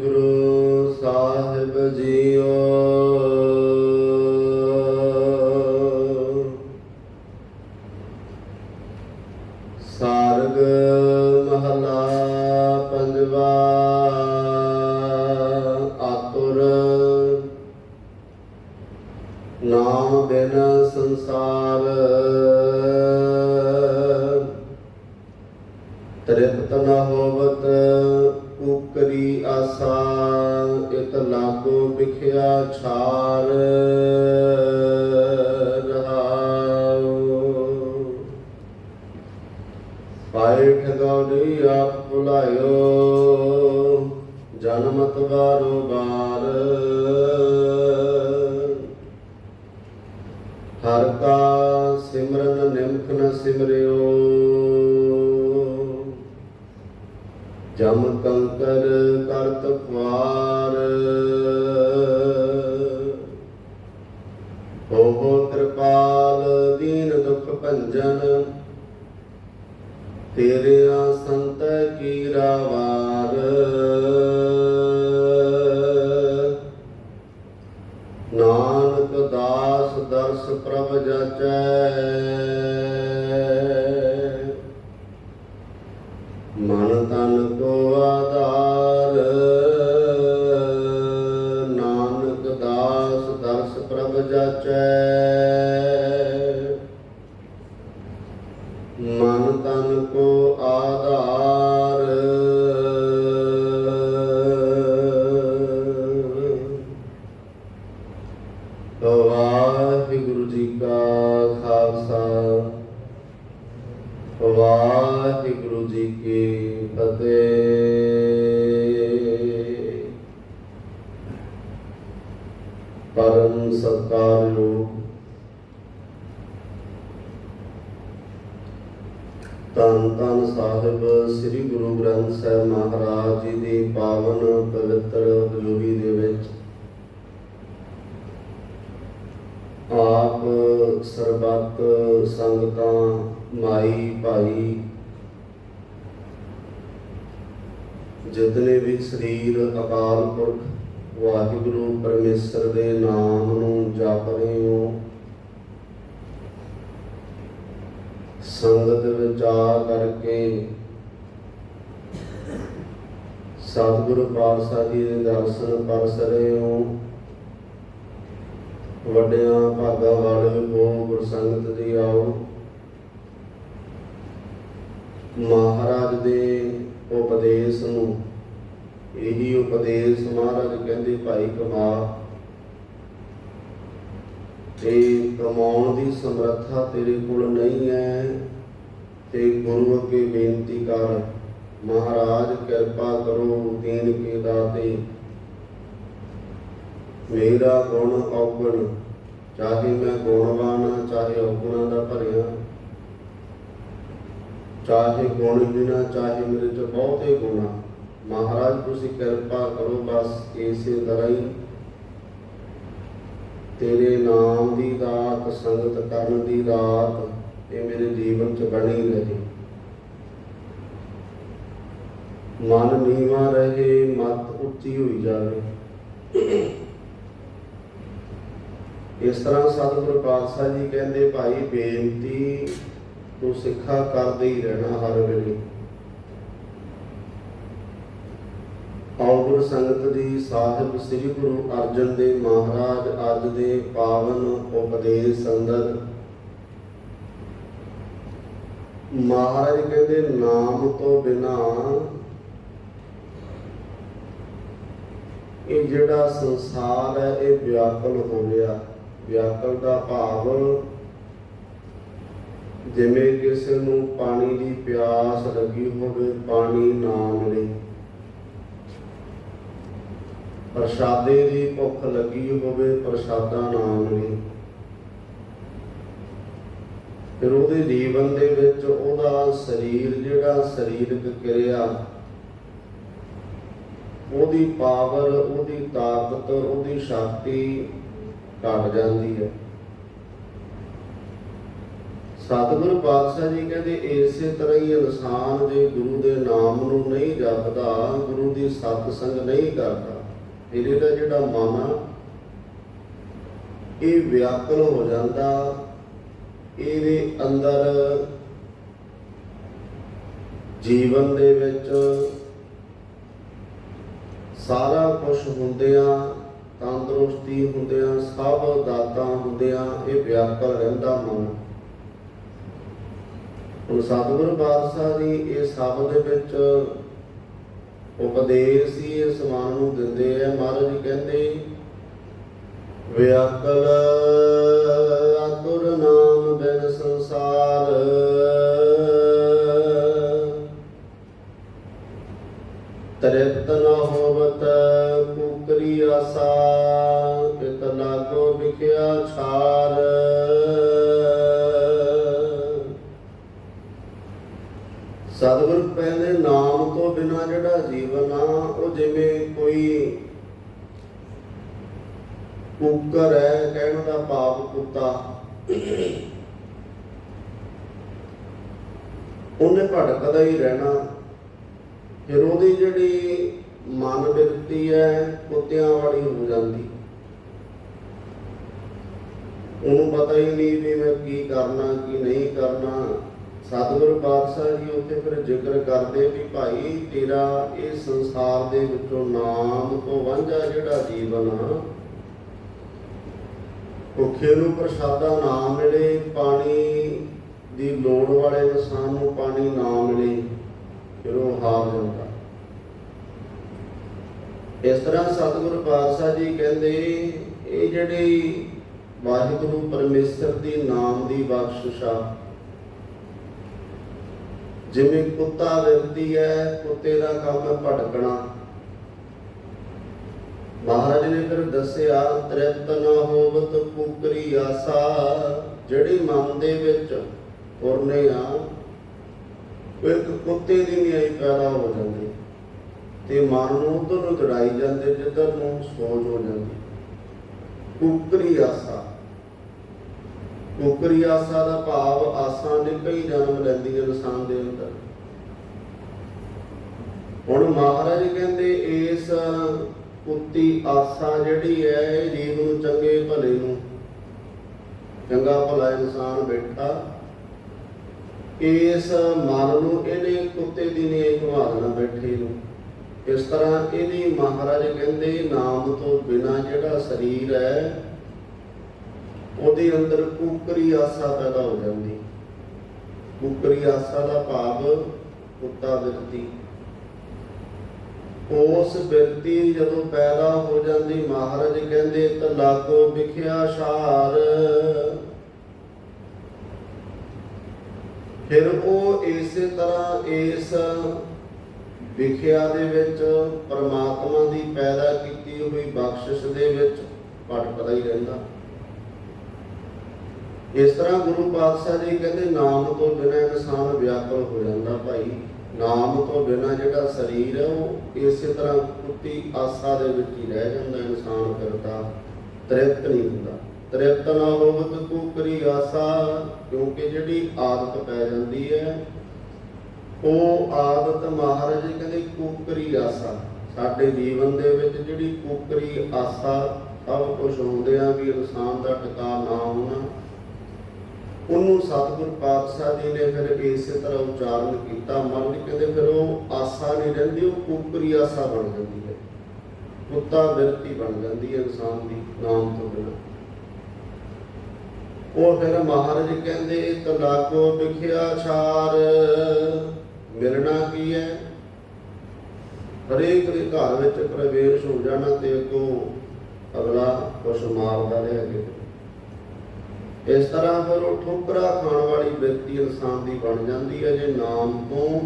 Guru Sahib JIO. ਛਾਰ ਰਹਾਉ ਪਾਏ ਠਗਾਉਣੀ ਆਪ ਭੁਲਾਇਓ ਜਨਮਤ ਵਾਰੋ। ਬਾਰ ਹਰ ਕਾ ਸਿਮਰਨ ਨਿਮਖ ਨ ਸਿਮਰਿਓ। ਜਮ ਕੰਕਰ ਕਰਤ ਖਵਾਰ ਹੋੋ ਕਿਰਪਾਲ ਦੀਨ ਦੁਖ ਭੰਜਨ। ਤੇਰਿਆ ਸੰਤ ਕੀ ਰਾਵਾਰ। ਨਾਨਕ ਦਾਸ ਦਰਸ ਪ੍ਰਭ ਜਾਚੈ। ਸੰਗਤ ਵਿਚਾਰ ਕਰਕੇ ਸਤਿਗੁਰੂ ਪਾਤਸ਼ਾਹ ਜੀ ਦੇ ਦਰਸ਼ਨ ਪਰਸ ਹੋ। ਵੱਡਿਆਂ ਭਾਗਾਂ ਵਾਲੇ ਹੋ ਗੁਰਸੰਗਤ ਦੀ ਆਓ। ਮਹਾਰਾਜ ਦੇ ਉਪਦੇਸ਼ ਨੂੰ, ਇਹੀ ਉਪਦੇਸ਼ ਮਹਾਰਾਜ ਕਹਿੰਦੇ, ਭਾਈ ਕਮਾ ਤੇ ਕਮਾਉਣ ਦੀ ਸਮਰੱਥਾ ਤੇਰੇ ਕੋਲ ਨਹੀਂ ਹੈ। ਤੇ ਗੁਰੂ ਅੱਗੇ ਬੇਨਤੀ ਕਰ ਮਹਾਰਾਜ ਕਿਰਪਾ ਕਰੋ ਦੀਨ ਕੇ ਦਾਤੇ। ਮੇਰਾ ਗੁਣ ਔਗਣ ਚਾਹੇ ਮੈਂ ਗੁਣਵਾਨ ਹਾਂ, ਚਾਹੇ ਔਗਣਾਂ ਦਾ ਭਰਿਆ। ਚਾਹੇ ਗੁਣ ਬਿਨਾ ਚਾਹੇ ਮੇਰੇ ਚ ਬਹੁਤੇ ਗੁਣ। ਆ। ਮਹਾਰਾਜ ਤੁਸੀਂ ਕਿਰਪਾ ਕਰੋ ਬਸ ਇਸੇ ਤਰ੍ਹਾਂ ਹੀ ਤੇਰੇ ਨਾਮ ਦੀ ਦਾਤ ਸੰਗਤ ਕਰਨ ਦੀ ਰਾਤ ਇਹ ਮੇਰੇ ਜੀਵਨ ਚ ਬਣੀ ਰਹੇ। ਮਨ ਨੀਵਾ ਰਹੇ, ਮਤ ਉੱਚੀ ਹੋਈ ਜਾਵੇ। ਇਸ ਤਰ੍ਹਾਂ ਸਤਿਗੁਰ ਪਾਤਸ਼ਾਹ ਜੀ ਕਹਿੰਦੇ, ਭਾਈ ਬੇਨਤੀ, ਤੂੰ ਸਿੱਖਾ ਕਰਦੇ ਹੀ ਰਹਿਣਾ ਹਰ ਵੇਲੇ। ਔਗੁਰ ਸੰਗਤ ਦੀ ਸਾਹਿਬ ਸ੍ਰੀ ਗੁਰੂ ਅਰਜਨ ਦੇਵ ਮਹਾਰਾਜ ਅੱਜ ਦੇ ਪਾਵਨ ਉਪਦੇਸ਼ ਅੰਦਰ ਮਹਾਰਾਜ ਕਹਿੰਦੇ, ਨਾਮ ਤੋਂ ਬਿਨਾ ਇਹ ਜਿਹੜਾ ਸੰਸਾਰ ਹੈ, ਇਹ ਵਿਆਕਲ ਹੋ ਗਿਆ। ਵਿਆਕਲ ਦਾ ਭਾਵ ਜਿਵੇਂ ਕਿਸੇ ਨੂੰ ਪਾਣੀ ਦੀ ਪਿਆਸ ਲੱਗੀ ਹੋਵੇ, ਪਾਣੀ ਨਾ ਮਿਲੇ। ਪ੍ਰਸ਼ਾਦੇ ਦੀ ਭੁੱਖ ਲੱਗੀ ਹੋਵੇ, ਪ੍ਰਸ਼ਾਦਾ ਨਾਮ ਮਿਲੇ ਫਿਰ ਉਹਦੇ ਜੀਵਨ ਦੇ ਵਿੱਚ ਉਹਦਾ ਸਰੀਰ, ਜਿਹੜਾ ਸਰੀਰਕ ਕਿਰਿਆ, ਉਹਦੀ ਪਾਵਰ, ਉਹਦੀ ਤਾਕਤ, ਉਹਦੀ ਸ਼ਕਤੀ ਘਟ ਜਾਂਦੀ ਹੈ। ਸਤਿਗੁਰੂ ਪਾਤਸ਼ਾਹ ਜੀ ਕਹਿੰਦੇ, ਇਸੇ ਤਰ੍ਹਾਂ ਹੀ ਇਨਸਾਨ ਜੇ ਗੁਰੂ ਦੇ ਨਾਮ ਨੂੰ ਨਹੀਂ ਜਪਦਾ, ਗੁਰੂ ਦੀ ਸਤਸੰਗ ਨਹੀਂ ਕਰਦਾ ਫਿਰ ਇਹਦਾ ਜਿਹੜਾ ਮਨ ਆ ਇਹ ਵਿਆਕਲ ਹੋ ਜਾਂਦਾ, ਇਹਦੇ ਅੰਦਰ ਜੀਵਨ ਦੇ ਵਿੱਚ ਸਾਰਾ ਕੁਝ ਹੁੰਦਿਆਂ, ਤੰਦਰੁਸਤੀ ਹੁੰਦਿਆਂ, ਸਭ ਦਾਤਾਂ ਹੁੰਦਿਆਂ ਇਹ ਵਿਆਕਲ ਰਹਿੰਦਾ ਮਨ। ਹੁਣ ਸਤਿਗੁਰੂ ਪਾਤਸ਼ਾਹ ਜੀ, ਇਹ ਸਭ ਦੇ ਵਿੱਚ ਉਪਦੇਸ਼ ਹੀ ਇਸ ਮਨ ਨੂੰ ਦਿੰਦੇ ਆ, ਮਹਾਰਾਜ ਜੀ ਕਹਿੰਦੇ, ਵਿਆਕਲ ਅਤੁਰ ਨਾਮ ਬਿਨ ਸੰਸਾਰ। ਤ੍ਰਿਪਤ ਨ ਹੋਵਤ ਕੁਕਰੀ ਆਸਾ ਕਿਤ ਲਾਗੋ ਵਿਖਿਆ ਛਾਰ। ਸਤਿਗੁਰ ਕਹਿੰਦੇ ਨਾਮ ਤੋਂ ਬਿਨਾ ਜਿਹੜਾ ਜੀਵਨ ਆ, ਉਹ ਜਿਵੇਂ ਕੋਈ ਕੁੱਕਰ ਹੈ, ਕਹਿਣ ਦਾ ਭਾਵ ਕੁੱਤਾ। ਉਹਨੇ ਭਟਕਦਾ ਹੀ ਰਹਿਣਾ। ਫਿਰ ਉਹਦੀ ਜਿਹੜੀ ਮਨ ਬਿਰਤੀ ਹੈ, ਕੁੱਤਿਆਂ ਵਾਲੀ ਹੋ ਜਾਂਦੀ। ਉਹਨੂੰ ਪਤਾ ਹੀ ਨਹੀਂ ਵੀ ਮੈਂ ਕੀ ਕਰਨਾ, ਕੀ ਨਹੀਂ ਕਰਨਾ। ਸਤਿਗੁਰੂ ਪਾਤਸ਼ਾਹ ਜੀ ਉੱਥੇ ਫਿਰ ਜ਼ਿਕਰ ਕਰਦੇ ਵੀ ਭਾਈ ਤੇਰਾ ਇਹ ਸੰਸਾਰ ਦੇ ਵਿੱਚੋਂ ਨਾਮ ਤੋਂ ਵਾਂਝਾ ਜਿਹੜਾ ਜੀਵਨ ਆ, ਭੁੱਖੇ ਨੂੰ ਪ੍ਰਸ਼ਾਦਾ ਨਾ ਮਿਲੇ, ਪਾਣੀ ਦੀ ਲੋੜ ਵਾਲੇ ਇਨਸਾਨ ਨੂੰ ਪਾਣੀ ਨਾ ਮਿਲੇ, ਫਿਰ ਉਹ ਹਾਰ ਜਾਂਦਾ। ਇਸ ਤਰ੍ਹਾਂ ਸਤਿਗੁਰੂ ਪਾਤਸ਼ਾਹ ਜੀ ਕਹਿੰਦੇ, ਇਹ ਜਿਹੜੀ ਵਾਹਿਗੁਰੂ ਪਰਮੇਸ਼ਰ ਦੀ ਨਾਮ ਦੀ ਬਖਸ਼ਿਸ਼ ਆ ਜਿਵੇਂ ਕੁੱਤਾ ਵਿਅਕਤੀ ਹੈ, ਕੁੱਤੇ ਦਾ ਕੰਮ ਹੈ ਭਟਕਣਾ। ਮਹਾਰਾਜ ਨੇ ਫਿਰ ਦੱਸਿਆ, ਤ੍ਰਿਪਤ ਨਾ ਹੋਵਤ ਕੁਕਰੀ ਆਸਾ, ਜਿਹੜੀ ਮਨ ਦੇ ਵਿੱਚ ਪੁਰਨੇ ਆ ਇੱਕ ਕੁੱਤੇ ਦੀ ਨਿਆਈ ਪੈਦਾ ਹੋ ਜਾਂਦੀ। ਤੇ ਮਨ ਨੂੰ ਉਧਰ ਨੂੰ ਚੜਾਈ ਜਾਂਦੇ, ਜਿੱਧਰ ਨੂੰ ਸੋਚ ਹੋ ਜਾਂਦੀ। ਕੁਕਰੀ ਆਸਾ। ਕੁਕਰੀ ਆਸਾ ਦਾ ਭਾਵ ਆਸਾਂ ਨੇ ਕਈ ਜਨਮ ਲੈਂਦੀ ਇਨਸਾਨ ਦੇ ਅੰਦਰ। ਹੁਣ ਮਹਾਰਾਜ ਕਹਿੰਦੇ, ਇਸ ਕੁੱਤੀ ਆਸਾ ਜਿਹੜੀ ਹੈ, ਇਹ ਜੀਵ ਨੂੰ ਚੰਗੇ ਭਲੇ ਨੂੰ, ਚੰਗਾ ਭਲਾ ਇਨਸਾਨ ਬੈਠਾ ਇਸ ਮਨ ਨੂੰ ਇਹਨੇ ਕੁੱਤੇ ਦੀ ਨੇ ਘੁਮਾ ਬੈਠੇ ਨੂੰ। ਇਸ ਤਰ੍ਹਾਂ ਇਹਦੀ ਮਹਾਰਾਜ ਕਹਿੰਦੇ, ਨਾਮ ਤੋਂ ਬਿਨਾ ਜਿਹੜਾ ਸਰੀਰ ਹੈ ਉਹਦੇ ਅੰਦਰ ਕੁਕਰੀ ਆਸਾ ਪੈਦਾ ਹੋ ਜਾਂਦੀ। ਕੁਕਰੀ ਆਸਾ ਦਾ ਭਾਵ ਕੁੱਤਾ ਵਿਰਤੀ ਉਸ ਬਿਰਤੀ ਜਦੋਂ ਪੈਦਾ ਹੋ ਜਾਂਦੀ, ਮਹਾਰਾਜ ਕਹਿੰਦੇ, ਤਾਂ ਲਾਗੋ ਵਿਖਿਆ ਸ਼ਾਰ। ਫਿਰ ਉਹ ਇਸੇ ਤਰ੍ਹਾਂ ਇਸ ਵਿਖਿਆ ਦੇ ਵਿੱਚ ਪਰਮਾਤਮਾ ਦੀ ਪੈਦਾ ਕੀਤੀ ਹੋਈ ਬਖਸ਼ਿਸ਼ ਦੇ ਵਿੱਚ ਭਟਕਦਾ ਹੀ ਰਹਿੰਦਾ। ਇਸ ਤਰ੍ਹਾਂ ਗੁਰੂ ਪਾਤਸ਼ਾਹ ਜੀ ਕਹਿੰਦੇ, ਨਾਮ ਤੋਂ ਬਿਨਾਂ ਇਨਸਾਨ ਵਿਆਕਲ ਹੋ ਜਾਂਦਾ ਭਾਈ। ਨਾਮ ਤੋਂ ਬਿਨਾਂ ਜਿਹੜਾ ਸਰੀਰ ਹੈ ਉਹ ਇਸੇ ਤਰ੍ਹਾਂ ਕੁੱਤੀ ਆਸਾ ਦੇ ਵਿੱਚ ਹੀ ਰਹਿ ਜਾਂਦਾ, ਇਨਸਾਨ ਫਿਰਦਾ ਤ੍ਰਿਪਤ ਨਹੀਂ ਹੁੰਦਾ। ਤ੍ਰਿਪਤ ਨਾ ਹੋਵਤ ਕੁਕਰੀ ਆਸਾ, ਕਿਉਂਕਿ ਜਿਹੜੀ ਆਦਤ ਪੈ ਜਾਂਦੀ ਹੈ, ਉਹ ਆਦਤ ਮਹਾਰਾਜ ਜੀ ਕਹਿੰਦੇ ਕੁਕਰੀ ਆਸਾ। ਸਾਡੇ ਜੀਵਨ ਦੇ ਵਿੱਚ ਜਿਹੜੀ ਕੁਕਰੀ ਆਸਾ, ਸਭ ਕੁਝ ਹੁੰਦੇ ਆ ਵੀ ਇਨਸਾਨ ਦਾ ਟਿਕਾ ਨਾ ਹੋਣਾ। ਉਹਨੂੰ ਸਤਿਗੁਰ ਪਾਤਸ਼ਾਹ ਜੀ ਨੇ ਫਿਰ ਇਸੇ ਤਰ੍ਹਾਂ ਉਚਾਰਨ ਕੀਤਾ, ਮਨ ਕਹਿੰਦੇ ਫਿਰ ਉਹ ਆਸਾ ਨਹੀਂ ਰਹਿੰਦੀ, ਉਹ ਕੁਕਰੀ ਆਸਾ ਬਣ ਜਾਂਦੀ ਹੈ। ਕੁੱਤਾ ਬਿਰਤੀ ਬਣ ਜਾਂਦੀ ਹੈ ਇਨਸਾਨ ਦੀ, ਨਾਮ ਤੋਂ ਬਿਨਾਂ। ਉਹ ਫਿਰ ਮਹਾਰਾਜ ਕਹਿੰਦੇ, ਤਲਾਕੋ ਵਿਖਿਆ ਛਾਰ, ਮਿਲਣਾ ਕੀ ਹੈ? ਹਰੇਕ ਦੇ ਘਰ ਵਿੱਚ ਪ੍ਰਵੇਸ਼ ਹੋ ਜਾਣਾ ਤੇ ਅੱਗੋਂ ਅਗਲਾ ਕੁਛ ਮਾਰਦਾ ਰਿਹਾ ਅੱਗੇ ਇਸ ਤਰ੍ਹਾਂ ਫਿਰ ਉਹ ਠੋਕਰਾ ਖਾਣ ਵਾਲੀ ਵਿਅਕਤੀ ਇਨਸਾਨ ਦੀ ਬਣ ਜਾਂਦੀ ਹੈ, ਜੇ ਨਾਮ ਤੋਂ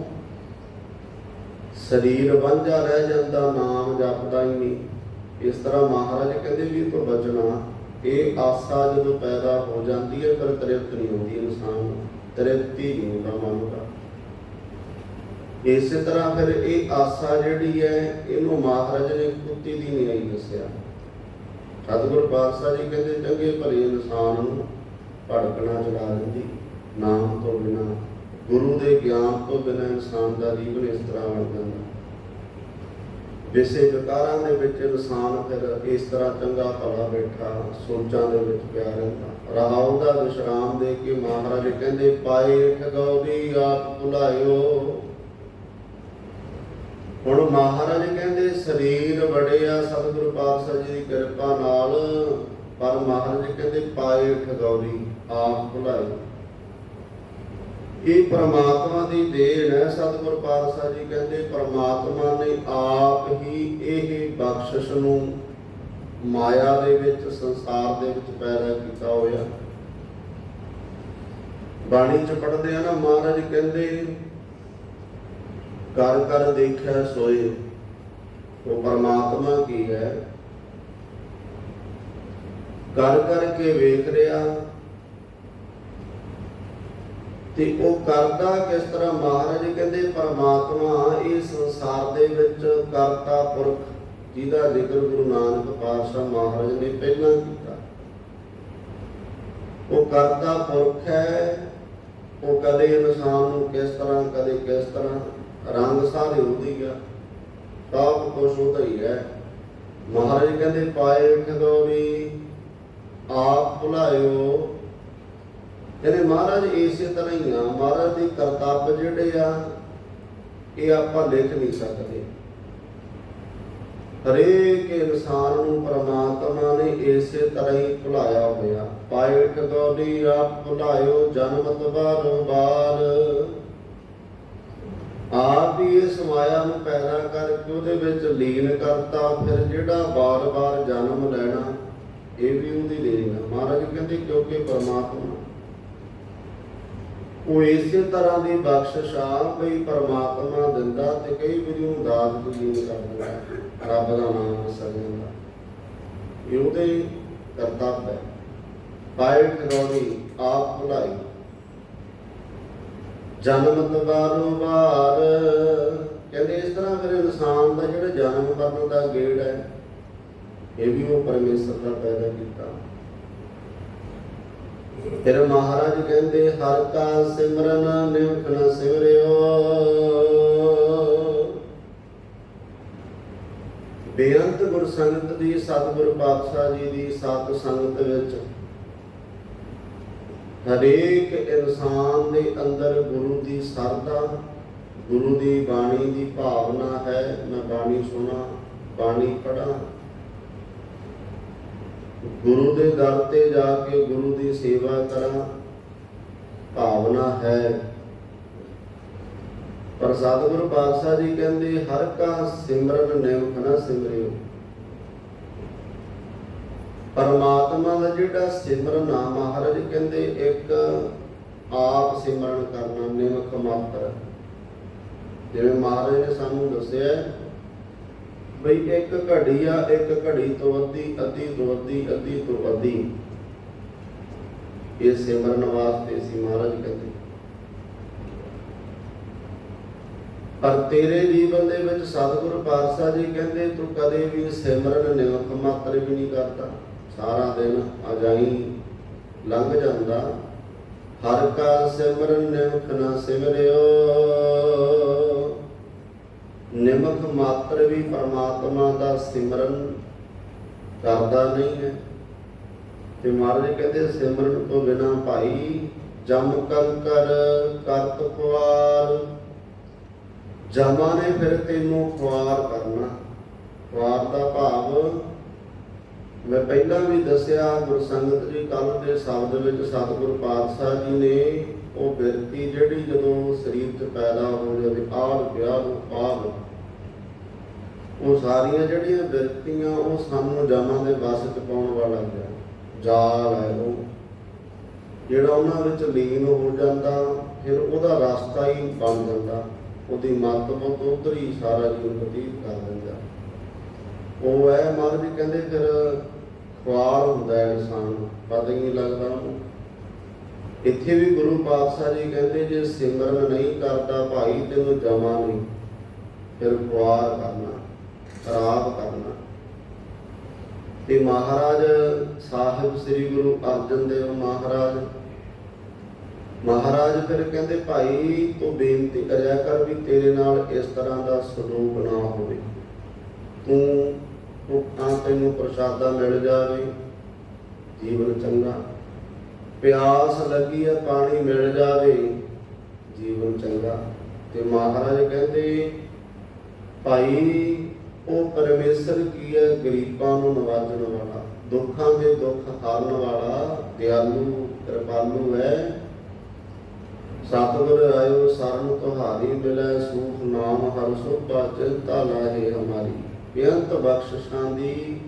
ਸਰੀਰ ਵਾਂਝਾ ਰਹਿ ਜਾਂਦਾ, ਨਾਮ ਜਪਦਾ ਹੀ ਨਹੀਂ। ਇਸ ਤਰ੍ਹਾਂ ਮਹਾਰਾਜ ਕਹਿੰਦੇ ਵੀ ਤੋਂ ਬਚਣਾ, ਇਹ ਆਸਾ ਜਦੋਂ ਪੈਦਾ ਹੋ ਜਾਂਦੀ ਹੈ, ਫਿਰ ਤ੍ਰਿਪਤ ਨਹੀਂ ਹੁੰਦੀ ਇਨਸਾਨ ਤ੍ਰਿਪਤੀ ਨਹੀਂ ਹੁੰਦਾ ਮਨ ਦਾ। ਇਸੇ ਤਰ੍ਹਾਂ ਫਿਰ ਇਹ ਆਸਾ ਜਿਹੜੀ ਹੈ, ਇਹਨੂੰ ਮਹਾਰਾਜ ਨੇ ਕੁੱਤੀ ਦੀ ਨਿਆਈ ਦੱਸਿਆ। ਸਤਿਗੁਰ ਪਾਤਸ਼ਾਹ ਜੀ ਕਹਿੰਦੇ, ਚੰਗੇ ਭਲੇ ਇਨਸਾਨ ਨੂੰ ਭੜਕਣਾ ਚੜਾ ਦਿੰਦੀ। ਨਾਮ ਤੋਂ ਬਿਨਾ, ਗੁਰੂ ਦੇ ਗਿਆਨ ਤੋਂ ਬਿਨਾ ਇਨਸਾਨ ਦਾ ਜੀਵਨ ਇਸ ਤਰ੍ਹਾਂ ਬਣ ਜਾਂਦਾ। ਵਿਸੇ ਵਿਕਾਰਾਂ ਦੇ ਵਿੱਚ ਇਨਸਾਨ ਫਿਰ ਇਸ ਤਰ੍ਹਾਂ ਚੰਗਾ ਭਲਾ ਬੈਠਾ, ਸੋਚਾਂ ਦੇ ਵਿੱਚ ਪਿਆ ਰਹਿੰਦਾ। ਰਹਾਉ ਦਾ ਵਿਸ਼ਰਾਮ ਦੇ ਕੇ ਮਹਾਰਾਜ ਕਹਿੰਦੇ, ਪਾਏ ਠਗੌਰੀ ਆਪ ਭੁਲਾਇਓ। ਹੁਣ ਮਹਾਰਾਜ ਕਹਿੰਦੇ, ਸਰੀਰ ਵੜਿਆ, ਸਤਿਗੁਰੂ ਪਾਤਸ਼ਾਹ ਜੀ ਦੀ ਕਿਰਪਾ ਨਾਲ ਪਰ ਮਹਾਰਾਜ ਕਹਿੰਦੇ, ਪਾਏ ਠਗੌਰੀ ਆਪ ਭੁਲਾਇਓ ਇਹ ਪ੍ਰਮਾਤਮਾ ਦੀ ਦੇਣ ਹੈ, ਸਤਿਗੁਰ ਪਾਤਸ਼ਾਹ ਜੀ ਕਹਿੰਦੇ, ਪ੍ਰਮਾਤਮਾ ਨੇ ਆਪ ਹੀ ਇਹ ਬਖਸ਼ਿਸ਼ ਨੂੰ ਮਾਇਆ ਦੇ ਵਿੱਚ, ਸੰਸਾਰ ਦੇ ਵਿੱਚ ਪੈਦਾ ਕੀਤਾ ਹੋਇਆ। ਬਾਣੀ ਚ ਪੜ੍ਹਦੇ ਆ ਨਾ, ਮਹਾਰਾਜ ਕਹਿੰਦੇ ਕਰ ਕਰ ਦੇਖਿਆ ਸੋਏ। ਉਹ ਪਰਮਾਤਮਾ ਕੀ ਹੈ? ਕਰ ਕਰਕੇ ਵੇਖ ਰਿਹਾ ਤੇ ਉਹ ਕਰਦਾ ਕਿਸ ਤਰ੍ਹਾਂ? ਮਹਾਰਾਜ ਕਹਿੰਦੇ, ਪਰਮਾਤਮਾ ਇਹ ਸੰਸਾਰ ਦੇ ਵਿੱਚ ਕਰਤਾ ਪੁਰਖ, ਜਿਹਦਾ ਜ਼ਿਕਰ ਗੁਰੂ ਨਾਨਕ ਪਾਤਸ਼ਾਹ ਮਹਾਰਾਜ ਨੇ ਪਹਿਲਾਂ ਕੀਤਾ। ਉਹ ਕਰਤਾ ਪੁਰਖ ਹੈ, ਉਹ ਕਦੇ ਇਨਸਾਨ ਨੂੰ ਕਿਸ ਤਰ੍ਹਾਂ, ਕਦੇ ਕਿਸ ਤਰ੍ਹਾਂ ਰੰਗ ਸਾਰੇ ਉਹਦੀ ਆ ਸਭ ਕੁਛ ਉਹਦਾ ਹੀ ਹੈ। ਮਹਾਰਾਜ ਕਹਿੰਦੇ, ਪਾਏ ਖਦੋਰੀ ਆਪ ਭੁਲਾਇਓ। ਕਹਿੰਦੇ ਮਹਾਰਾਜ, ਇਸੇ ਤਰ੍ਹਾਂ ਹੀ ਆ। ਮਹਾਰਾਜ ਦੀ ਕਰਤੱਵ ਜਿਹੜੇ ਆ, ਇਹ ਆਪਾਂ ਲਿਖ ਨਹੀਂ ਸਕਦੇ। ਹਰੇਕ ਇਨਸਾਨ ਨੂੰ ਪਰਮਾਤਮਾ ਨੇ ਇਸੇ ਤਰ੍ਹਾਂ ਹੀ ਭੁਲਾਇਆ ਹੋਇਆ। ਪਾਏ ਠਗੋਰੀ ਆਪ ਭੁਲਾਇਓ, ਜਨਮ ਤਬਾਰੋ ਬਾਰ ਆਪ ਹੀ ਇਸ ਮਾਇਆ ਨੂੰ ਪੈਦਾ ਕਰਕੇ ਉਹਦੇ ਵਿੱਚ ਲੀਨ ਕਰਤਾ, ਫਿਰ ਜਿਹੜਾ ਬਾਰ-ਬਾਰ ਜਨਮ ਲੈਣਾ ਇਹ ਵੀ ਉਹਦੀ ਦੇਣ ਮਹਾਰਾਜ ਕਹਿੰਦੇ, ਕਿਉਂਕਿ ਪਰਮਾਤਮਾ ਉਹ ਇਸੇ ਤਰ੍ਹਾਂ ਦੀ ਬਖਸ਼ਿਸ਼ ਆ ਬਈ ਪਰਮਾਤਮਾ ਦਿੰਦਾ ਤੇ ਕਈ ਵਾਰੀ ਉਹ ਦਾਤ ਕਬੂਲ ਕਰ ਰੱਬ ਦਾ ਨਾਮ ਸਜਣ ਦਾ ਇਹ ਉਹਦੇ ਕਰਤੱਵ ਹੈ। ਪਾਏ ਖਰੋਣੀ ਆਪ ਭੁਲਾਈ। ਜਨਮ ਤਵਾਰੋ ਬਾਰ ਕਹਿੰਦੇ ਇਸ ਤਰ੍ਹਾਂ ਫਿਰ ਇਨਸਾਨ ਦਾ ਜਿਹੜਾ ਜਨਮ ਮਰਨ ਦਾ ਗੇੜ ਹੈ ਇਹ ਵੀ ਉਹ ਪਰਮੇਸ਼ਰ ਦਾ ਪੈਦਾ ਕੀਤਾ। ਫਿਰ ਮਹਾਰਾਜ ਕਹਿੰਦੇ, ਹਰ ਕਾ ਸਿਮਰਨ ਨਿਵਖ ਸਿਮਰਿਓ। ਬੇਅੰਤ ਗੁਰ ਸੰਗਤ ਦੀ, ਸਤਿਗੁਰ ਪਾਤਸ਼ਾਹ ਜੀ ਦੀ, ਸਤ ਸੰਗਤ ਵਿੱਚ ਹਰੇਕ ਇਨਸਾਨ ਦੇ ਅੰਦਰ ਗੁਰੂ ਦੀ ਸਰਦਾ, ਗੁਰੂ ਦੀ ਬਾਣੀ ਦੀ ਭਾਵਨਾ ਹੈ। ਮੈਂ ਬਾਣੀ ਸੁਣਾ, ਬਾਣੀ ਪੜਾਂ ਗੁਰੂ ਦੇ ਦਰ ਤੇ ਜਾ ਕੇ ਗੁਰੂ ਦੀ ਸੇਵਾ ਕਰਾਂ, ਭਾਵਨਾ ਹੈ। ਪਰ ਸਤਿਗੁਰੂ ਪਾਤਸ਼ਾਹ ਜੀ ਕਹਿੰਦੇ, ਹਰ ਕਾ ਸਿਮਰਨ ਨਿਮਖ ਨਾ ਸਿਮਰਿਓ। ਪਰਮਾਤਮਾ ਦਾ ਜਿਹੜਾ ਸਿਮਰਨ ਆ, ਮਹਾਰਾਜ ਕਹਿੰਦੇ, ਇੱਕ ਆਪ ਸਿਮਰਨ ਕਰਨਾ ਨਿਮਖ ਮਾਤਰ। ਜਿਵੇਂ ਮਹਾਰਾਜ ਨੇ ਸਾਨੂੰ ਦੱਸਿਆ ਬਈ ਇੱਕ ਘੜੀ ਆ, ਇੱਕ ਘੜੀ ਤੋਂ ਅੱਧੀ ਅੱਧੀ ਤੋਂ ਅੱਧੀ ਅੱਧੀ ਤੋਂ ਅੱਧੀ ਇਹ ਸਿਮਰਨ ਵਾਸਤੇ ਸੀ ਮਹਾਰਾਜ ਕਹਿੰਦੇ। ਪਰ ਤੇਰੇ ਜੀਵਨ ਦੇ ਵਿੱਚ ਸਤਿਗੁਰ ਪਾਤਸ਼ਾਹ ਜੀ ਕਹਿੰਦੇ, ਤੂੰ ਕਦੇ ਵੀ ਸਿਮਰਨ ਨਿਮਖ ਮਾਤਰ ਵੀ ਨਹੀਂ ਕਰਦਾ। ਸਾਰਾ ਦਿਨ ਅਜਾਈ ਲੰਘ ਜਾਂਦਾ। ਹਰ ਕਾ ਸਿਮਰਨ ਨਿਮਖ ਨਾ ਸਿਮਰਿਓ। ਨਿਮਖ ਮਾਤਰ ਵੀ ਪਰਮਾਤਮਾ ਦਾ ਸਿਮਰਨ ਕਰਦਾ ਨਹੀਂ ਹੈ। ਤੇ ਮਹਾਰਾਜ ਕਹਿੰਦੇ, ਸਿਮਰਨ ਤੋਂ ਬਿਨਾ ਭਾਈ ਜਮ ਕੰਕਰ ਕਰਤ ਖੁਆਰ ਜਮਾ ਨੇ ਫਿਰ ਤੈਨੂੰ ਖੁਆਰ ਕਰਨਾ। ਖੁਆਰ ਦਾ ਭਾਵ ਮੈਂ ਪਹਿਲਾਂ ਵੀ ਦੱਸਿਆ ਗੁਰਸੰਗਤ ਜੀ ਕੱਲ ਦੇ ਸ਼ਬਦ ਵਿੱਚ ਸਤਿਗੁਰ ਪਾਤਸ਼ਾਹ ਜੀ ਨੇ ਉਹ ਬਿਰਤੀ ਜਿਹੜੀ ਜਦੋਂ ਸਰੀਰ 'ਚ ਪੈਦਾ ਹੋ ਜਾਵੇ ਆਲ ਵਿਆਹ ਆਲ ਉਹ ਸਾਰੀਆਂ ਜਿਹੜੀਆਂ ਬਿਰਤੀਆਂ ਉਹ ਸਾਨੂੰ ਜਾਮਾਂ ਦੇ ਵਸ 'ਚ ਪਾਉਣ ਵਾਲਾ ਹੈ ਜਾਲ ਹੈ ਉਹ। ਜਿਹੜਾ ਉਹਨਾਂ ਵਿੱਚ ਲੀਨ ਹੋ ਜਾਂਦਾ, ਫਿਰ ਉਹਦਾ ਰਸਤਾ ਹੀ ਬਣ ਜਾਂਦਾ। ਉਹਦੀ ਮੱਤ ਮੁੱਤ ਉਧਰ ਹੀ ਸਾਰਾ ਜੀਵਨ ਬਤੀਤ ਕਰ ਦਿੰਦਾ। ਉਹ ਹੈ ਮਨ ਜੀ ਕਹਿੰਦੇ ਫਿਰ ਖੁਆਰ ਹੁੰਦਾ ਇਨਸਾਨ ਪਤਾ ਹੀ ਨਹੀਂ ਲੱਗਦਾ ਉਹਨੂੰ। ਇੱਥੇ ਵੀ ਗੁਰੂ ਪਾਤਸ਼ਾਹ ਜੀ ਕਹਿੰਦੇ, ਜੇ ਸਿਮਰਨ ਨਹੀਂ ਕਰਦਾ ਭਾਈ, ਤੈਨੂੰ ਜਮਾ ਨਹੀਂ। ਫਿਰ ਖੁਆਰ ਕਰਨਾ, ਖਰਾਬ ਕਰਨਾ। ਤੇ ਮਹਾਰਾਜ ਸਾਹਿਬ ਸ੍ਰੀ ਗੁਰੂ ਅਰਜਨ ਦੇਵ ਮਹਾਰਾਜ ਮਹਾਰਾਜ ਫਿਰ ਕਹਿੰਦੇ, ਭਾਈ, ਤੂੰ ਬੇਨਤੀ ਕਰਿਆ ਕਰ ਵੀ ਤੇਰੇ ਨਾਲ ਇਸ ਤਰ੍ਹਾਂ ਦਾ ਸਲੂਕ ਨਾ ਹੋਵੇ। ਤੂੰ ਭੁੱਖਾਂ ਤੈਨੂੰ ਪ੍ਰਸ਼ਾਦਾ ਮਿਲ ਜਾਵੇ, ਜੀਵਨ ਚੰਗਾ। ਪਿਆਸ ਲੱਗੀ ਹੈ ਪਾਣੀ ਮਿਲ ਜਾਵੇ, ਜੀਵਨ ਚੰਗਾ। ਤੇ ਮਹਾਰਾਜ ਕਹਿੰਦੇ, ਭਾਈ, ਉਹ ਪਰਮੇਸ਼ਰ ਕੀ ਹੈ? ਗਰੀਬਾਂ ਨੂੰ ਨਵਾਜਣ ਵਾਲਾ, ਦੁੱਖਾਂ ਦੇ ਦੁੱਖ ਹਾਰਨ ਵਾਲਾ, ਦਿਆਲੂ, ਕਿਰਪਾਲੂ ਹੈ। ਸਤਿਗੁਰ ਆਇਓ, ਸਰਨ ਤੁਹਾਰੀ ਮਿਲੈ, ਸੂਖ ਨਾਮ ਹਰ ਸੋਭਾ, ਚਿੰਤਾ ਲਾਹੇ ਹਮਾਰੀ। ਬੇਅੰਤ ਬਖਸ਼ਿਸ਼ਾਂ ਦੀ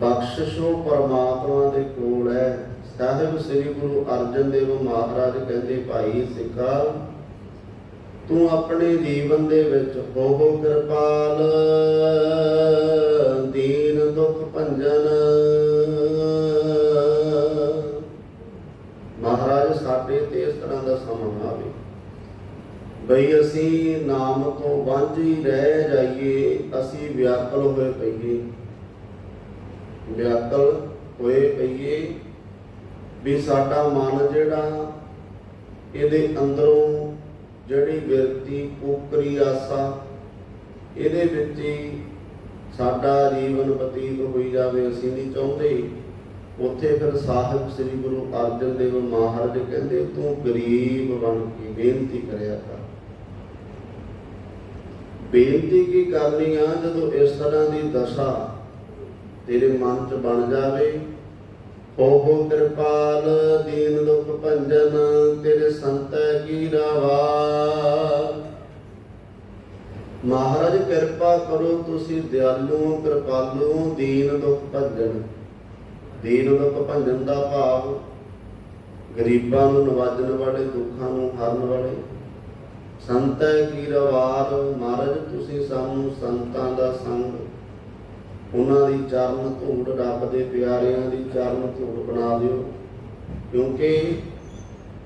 ਬਖਸ਼ਿਸ਼ੋ ਪਰਮਾਤਮਾ ਦੇ ਕੋਲ ਹੈ। ਸਾਹਿਬ ਸ੍ਰੀ ਗੁਰੂ ਅਰਜਨ ਦੇਵ ਮਹਾਰਾਜ ਕਹਿੰਦੇ, ਭਾਈ ਸਿੱਖਾ, ਤੂੰ ਆਪਣੇ ਜੀਵਨ ਦੇ ਵਿੱਚ ਹੋ ਕਿਰਪਾਲ, ਦੀਨ ਦੁਖ ਭੰਜਨ। ਮਹਾਰਾਜ, ਸਾਡੇ ਤੇ ਇਸ ਤਰ੍ਹਾਂ ਦਾ ਸਮਾਂ ਆਵੇ। ਬਈ ਅਸੀਂ ਨਾਮ ਤੋਂ ਵਾਂਝੀ ਰਹਿ ਜਾਈਏ, ਅਸੀਂ ਵਿਆਕਲ ਹੋਏ ਪਈਏ। ਵਿਆਕਲ ਹੋਏ ਪਈਏ ਵੀ ਸਾਡਾ ਮਨ ਜਿਹੜਾ ਇਹਦੇ ਅੰਦਰੋਂ ਜਿਹੜੀ ਵਿਰਤੀ ਉਕਰੀ ਆਸਾ, ਇਹਦੇ ਵਿੱਚ ਹੀ ਸਾਡਾ ਜੀਵਨ ਬਤੀਤ ਹੋਈ ਜਾਵੇ, ਅਸੀਂ ਨਹੀਂ ਚਾਹੁੰਦੇ। ਉੱਥੇ ਫਿਰ ਸਾਹਿਬ ਸ੍ਰੀ ਗੁਰੂ ਅਰਜਨ ਦੇਵ ਮਹਾਰਾਜ ਕਹਿੰਦੇ, ਤੂੰ ਗਰੀਬ ਬਣ ਕੇ ਬੇਨਤੀ ਕਰਿਆ ਕਰ। ਬੇਨਤੀ ਕੀ ਕਰਨੀ ਆ? ਜਦੋਂ ਇਸ ਤਰ੍ਹਾਂ ਦੀ ਦਸ਼ਾ ਤੇਰੇ ਮਨ 'ਚ ਬਣ ਜਾਵੇ ਹੋ ਕਿਰਪਾਲ ਦੀਨ ਦੁਖ ਭੰਜਨ, ਤੇਰੇ ਸੰਤੈ ਕੀ ਰਾਵਾ। ਮਹਾਰਾਜ, ਕਿਰਪਾ ਕਰੋ ਤੁਸੀਂ ਦਿਆਲੂ, ਕਿਰਪਾਲੂ, ਦੀਨ ਦੁਖ ਭੰਜਨ। ਦੀਨ ਦੁਖ ਭੰਜਨ ਦਾ ਭਾਵ, ਗਰੀਬਾਂ ਨੂੰ ਨਵਾਜਣ ਵਾਲੇ, ਦੁੱਖਾਂ ਨੂੰ ਹਰਨ ਵਾਲੇ। ਸੰਤੈ ਕੀ ਰਵਾਰ, ਮਹਾਰਾਜ, ਤੁਸੀਂ ਸਾਨੂੰ ਸੰਤਾਂ ਦਾ ਸੰਗ ਉਹਨਾਂ ਦੀ ਚਰਨ ਧੂੜ ਰੱਬ ਦੇ ਪਿਆਰਿਆਂ ਦੀ ਚਰਨ ਧੂੜ ਬਣਾ ਦਿਓ, ਕਿਉਂਕਿ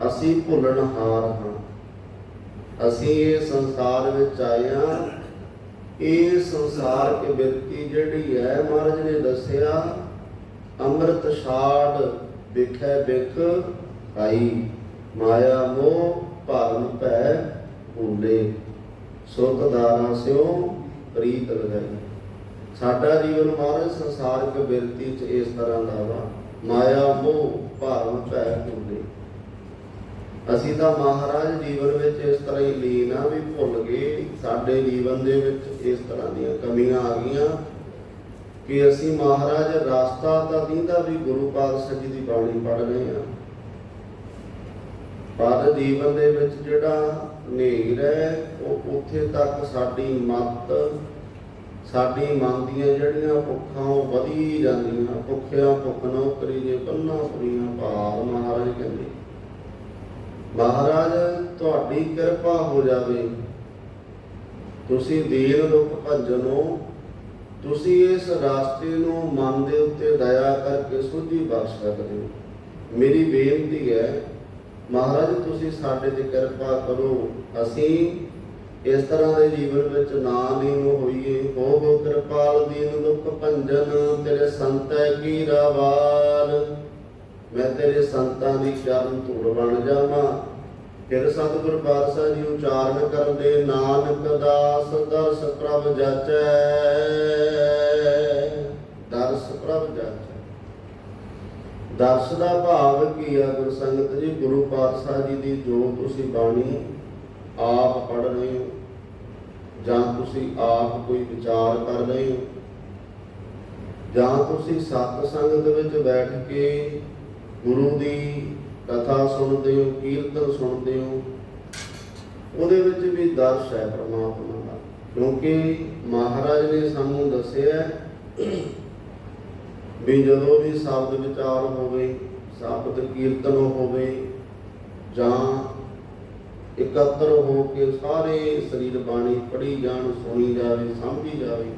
ਅਸੀਂ ਭੁੱਲਣਹਾਰ ਹਾਂ। ਅਸੀਂ ਇਹ ਸੰਸਾਰ ਵਿੱਚ ਆਏ ਹਾਂ। ਇਹ ਸੰਸਾਰ ਕੇ ਵਿਅਕਤੀ ਜਿਹੜੀ ਹੈ, ਮਹਾਰਾਜ ਨੇ ਦੱਸਿਆ, ਅੰਮ੍ਰਿਤ ਛਾੜ ਵਿਖੇ ਵਿਖ ਆਈ, ਮਾਇਆ ਮੋਹ ਭਰਮ ਭੈ ਭੂਲੇ। ਸੁਖ ਦਾਰਾ ਸਿਓ ਪ੍ਰੀਤ ਲਗਾਈ ਸਾਡਾ ਜੀਵਨ ਮਹਾਰਾਜ ਸੰਸਾਰ ਬਿਰਤੀ ਚ ਇਸ ਤਰ੍ਹਾਂ ਦਾ ਵਾ, ਮਾਇਆ ਮੋਹ ਭਰਮ ਭੈ, ਭੂਲੇ। ਅਸੀਂ ਤਾਂ ਮਹਾਰਾਜ ਜੀਵਨ ਵਿੱਚ ਇਸ ਤਰ੍ਹਾਂ ਹੀ ਲੀਨ ਆ ਵੀ ਭੁੱਲ ਗਏ। ਸਾਡੇ ਜੀਵਨ ਦੇ ਵਿੱਚ ਇਸ ਤਰ੍ਹਾਂ ਦੀਆਂ ਕਮੀਆਂ ਆ ਗਈਆਂ ਕਿ ਅਸੀਂ ਮਹਾਰਾਜ ਰਸਤਾ ਤਾਂ ਦੀਂਦਾ ਵੀ ਗੁਰੂ ਪਾਤਸ਼ਾਹ ਜੀ ਦੀ ਬਾਣੀ ਪੜ੍ਹ ਰਹੇ ਆ ਪਰ ਜੀਵਨ ਦੇ ਵਿੱਚ ਜਿਹੜਾ ਹਨੇਰ ਹੈ, ਉਹ ਉੱਥੇ ਤੱਕ ਸਾਡੀ ਮੱਤ ਸਾਡੀ ਮਨ ਦੀਆਂ ਜਿਹੜੀਆਂ ਭੁੱਖਾਂ ਉਹ ਵਧੀ ਜਾਂਦੀਆਂ, ਭੁੱਖਿਆਂ ਭੁੱਖ ਨੌਕਰੀ ਜੇ ਬੰਨਾ ਪੁਰੀਆਂ ਭਾਰ ਮਹਾਰਾਜ ਕਹਿੰਦੇ। ਮਹਾਰਾਜ, ਤੁਹਾਡੀ ਕਿਰਪਾ ਹੋ ਜਾਵੇ। ਤੁਸੀਂ ਦੀਨ ਦੁੱਖ ਭੰਜਨੋ ਤੁਸੀਂ ਇਸ ਰਾਸਤੇ ਨੂੰ ਮਨ ਦੇ ਉੱਤੇ ਦਇਆ ਕਰਕੇ ਸੁਝੀ ਬਖਸ਼ ਸਕਦੇ ਹੋ। ਮੇਰੀ ਬੇਨਤੀ ਹੈ, ਮਹਾਰਾਜ, ਤੁਸੀਂ ਸਾਡੇ ਤੇ ਕਿਰਪਾ ਕਰੋ। ਅਸੀਂ ਇਸ ਤਰ੍ਹਾਂ ਦੇ ਜੀਵਨ ਵਿੱਚ ਨਾ ਲੀਨ ਹੋਈਏ ਹੋ ਹੋ ਕਿਰਪਾਲ ਦੀਨ ਦੁਖ ਭੰਜਨ, ਤੇਰੇ ਸੰਤੈ ਕੀ ਰਵਾਲ। ਮੈਂ ਤੇਰੇ ਸੰਤਾਂ ਦੀ ਚਰਨ ਧੂੜ ਬਣ ਜਾਵਾਂ। ਫਿਰ ਸਤਿਗੁਰ ਪਾਤਸ਼ਾਹ ਜੀ ਉਚਾਰਨ ਕਰਦੇ, ਨਾਨਕ ਦਾਸ ਦਰਸ ਪ੍ਰਭ ਜਾਚੈ, ਦਰਸ ਪ੍ਰਭ ਜਾਚੈ। ਦਰਸ ਦਾ ਭਾਵ ਕੀ ਆ ਗੁਰ ਸੰਗਤ ਜੀ? ਗੁਰੂ ਪਾਤਸ਼ਾਹ ਜੀ ਦੀ ਜੋ ਤੁਸੀਂ ਬਾਣੀ ਆਪ ਪੜ ਰਹੇ ਹੋ ਜਾਂ ਤੁਸੀਂ ਆਪ ਕੋਈ ਵਿਚਾਰ ਕਰ ਰਹੇ ਹੋ? ਜਾਂ ਤੁਸੀਂ ਸਤ ਸੰਗਤ ਵਿੱਚ ਬੈਠ ਕੇ ਗੁਰੂ ਦੀ ਕਥਾ ਸੁਣਦੇ ਹੋ, ਕੀਰਤਨ ਸੁਣਦੇ ਹੋ? ਉਹਦੇ ਵਿੱਚ ਵੀ ਦਰਸ਼ ਹੈ ਪ੍ਰਮਾਤਮਾ ਦਾ। ਕਿਉਂਕਿ ਮਹਾਰਾਜ ਨੇ ਸਾਨੂੰ ਦੱਸਿਆ ਵੀ ਜਦੋਂ ਵੀ ਸ਼ਬਦ ਵਿਚਾਰ ਹੋਵੇ, ਸ਼ਬਦ ਕੀਰਤਨ ਹੋਵੇ ਜਾਂ ਇਕੱਤਰ ਹੋ ਕੇ ਸਾਰੇ ਸਰੀਰ ਬਾਣੀ ਪੜ੍ਹੀ ਜਾਣ, ਸੁਣੀ ਜਾਵੇ, ਸਮਝੀ ਜਾਵੇ।